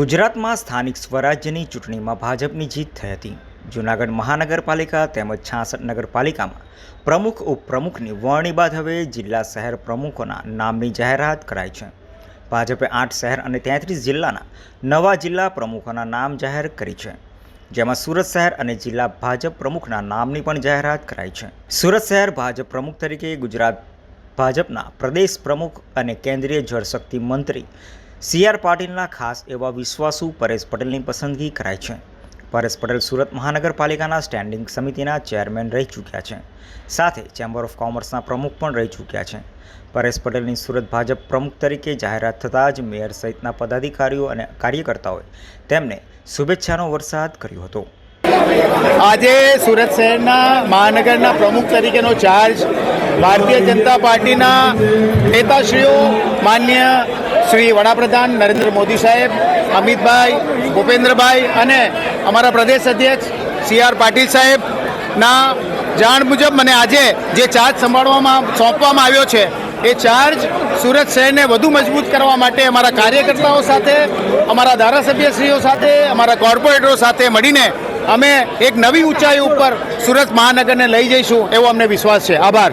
ગુજરાતમાં સ્થાનિક સ્વરાજ્યની ચૂંટણીમાં ભાજપની જીત થઈ હતી. જૂનાગઢ મહાનગરપાલિકા તેમજ છાસઠ નગરપાલિકામાં પ્રમુખ, ઉપપ્રમુખની વરણી બાદ હવે જિલ્લા શહેર પ્રમુખોના નામની જાહેરાત કરાઈ છે. ભાજપે આઠ શહેર અને તેત્રીસ જિલ્લાના નવા જિલ્લા પ્રમુખોના નામ જાહેર કરી છે. જેમાં સુરત શહેર અને જિલ્લા ભાજપ પ્રમુખના નામની પણ જાહેરાત કરાઈ છે. સુરત શહેર ભાજપ પ્રમુખ તરીકે ગુજરાત ભાજપના પ્રદેશ પ્રમુખ અને કેન્દ્રીય જળશક્તિ મંત્રી સી આર પાટીલના ખાસ એવા વિશ્વાસુ પરેશ પટેલની પસંદગી કરાઈ છે. પરેશ પટેલ સુરત મહાનગરપાલિકાના સ્ટેન્ડિંગ સમિતિના ચેરમેન રહી ચૂક્યા છે. સાથે ચેમ્બર ઓફ કોમર્સના પ્રમુખ પણ રહી ચૂક્યા છે. પરેશ પટેલની સુરત ભાજપ પ્રમુખ તરીકે જાહેરાત થતાં જ મેયર સહિતના પદાધિકારીઓ અને કાર્યકર્તાઓએ તેમને શુભેચ્છાનો વરસાદ કર્યો હતો. આજે સુરત શહેરના મહાનગરના પ્રમુખ તરીકેનો ચાર્જ ભારતીય જનતા પાર્ટીના નેતાશ્રીઓ, માન્ય શ્રી વડાપ્રધાન નરેન્દ્ર મોદી સાહેબ, અમિતભાઈ, ભૂપેન્દ્રભાઈ અને અમારા પ્રદેશ અધ્યક્ષ સી આર પાટીલ સાહેબના જાણ મુજબ મને આજે જે ચાર્જ સંભાળવામાં સોંપવામાં આવ્યો છે, એ ચાર્જ સુરત શહેરને વધુ મજબૂત કરવા માટે અમારા કાર્યકર્તાઓ સાથે, અમારા ધારાસભ્યશ્રીઓ સાથે, અમારા કોર્પોરેટરો સાથે મળીને અમે એક નવી ઊંચાઈ ઉપર સુરત મહાનગરને લઈ જઈશું એવો અમને વિશ્વાસ છે. આભાર.